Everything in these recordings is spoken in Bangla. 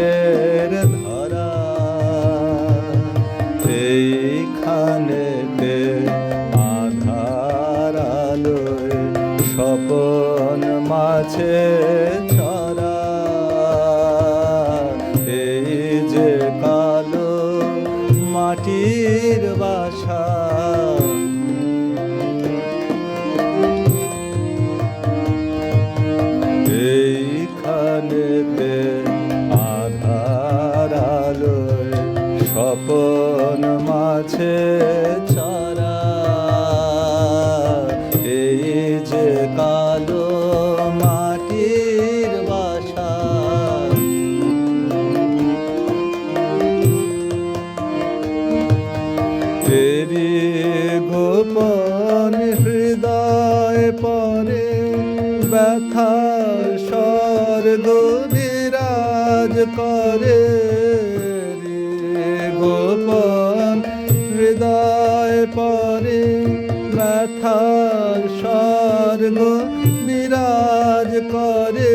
সুখের ধরা। এইখানেতে আধার আলোয় স্বপন মাছে তেরি গোপন হৃদয় পরে ব্যথা স্বর্গ বিরাজ করে। গোপন হৃদয় পরে ব্যথা স্বর্গ বিরাজ করে।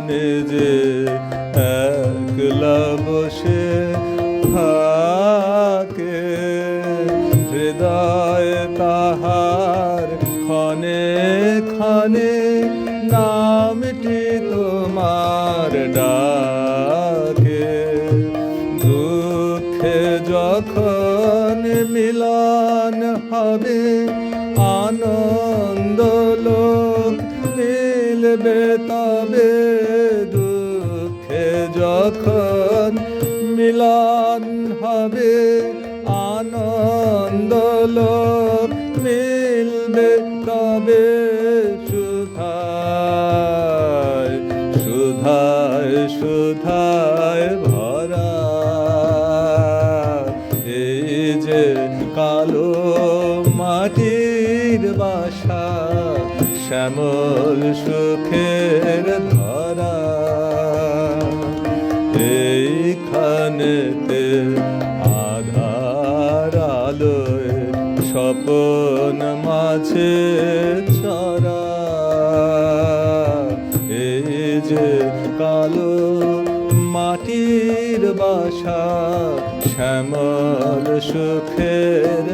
সেইখানে যে একলা বসে থাকে, হৃদয় তাহার ক্ষণে ক্ষণে নামটি তোমার ডাকে। দুঃখে যখন মিলন হবে, আনন্দ লোক মিলবে তবে যখন মিলন হবে, আনন্দ লোক মিলবে তবে সুধায় সুধায় সুধায় ভরা। এই যে কালো মাটির বাসা, শ্যামল সুখের আলোয় স্বপন মাঝে ছড়া। এই যে কালো মাটির বাসা শ্যামল সুখের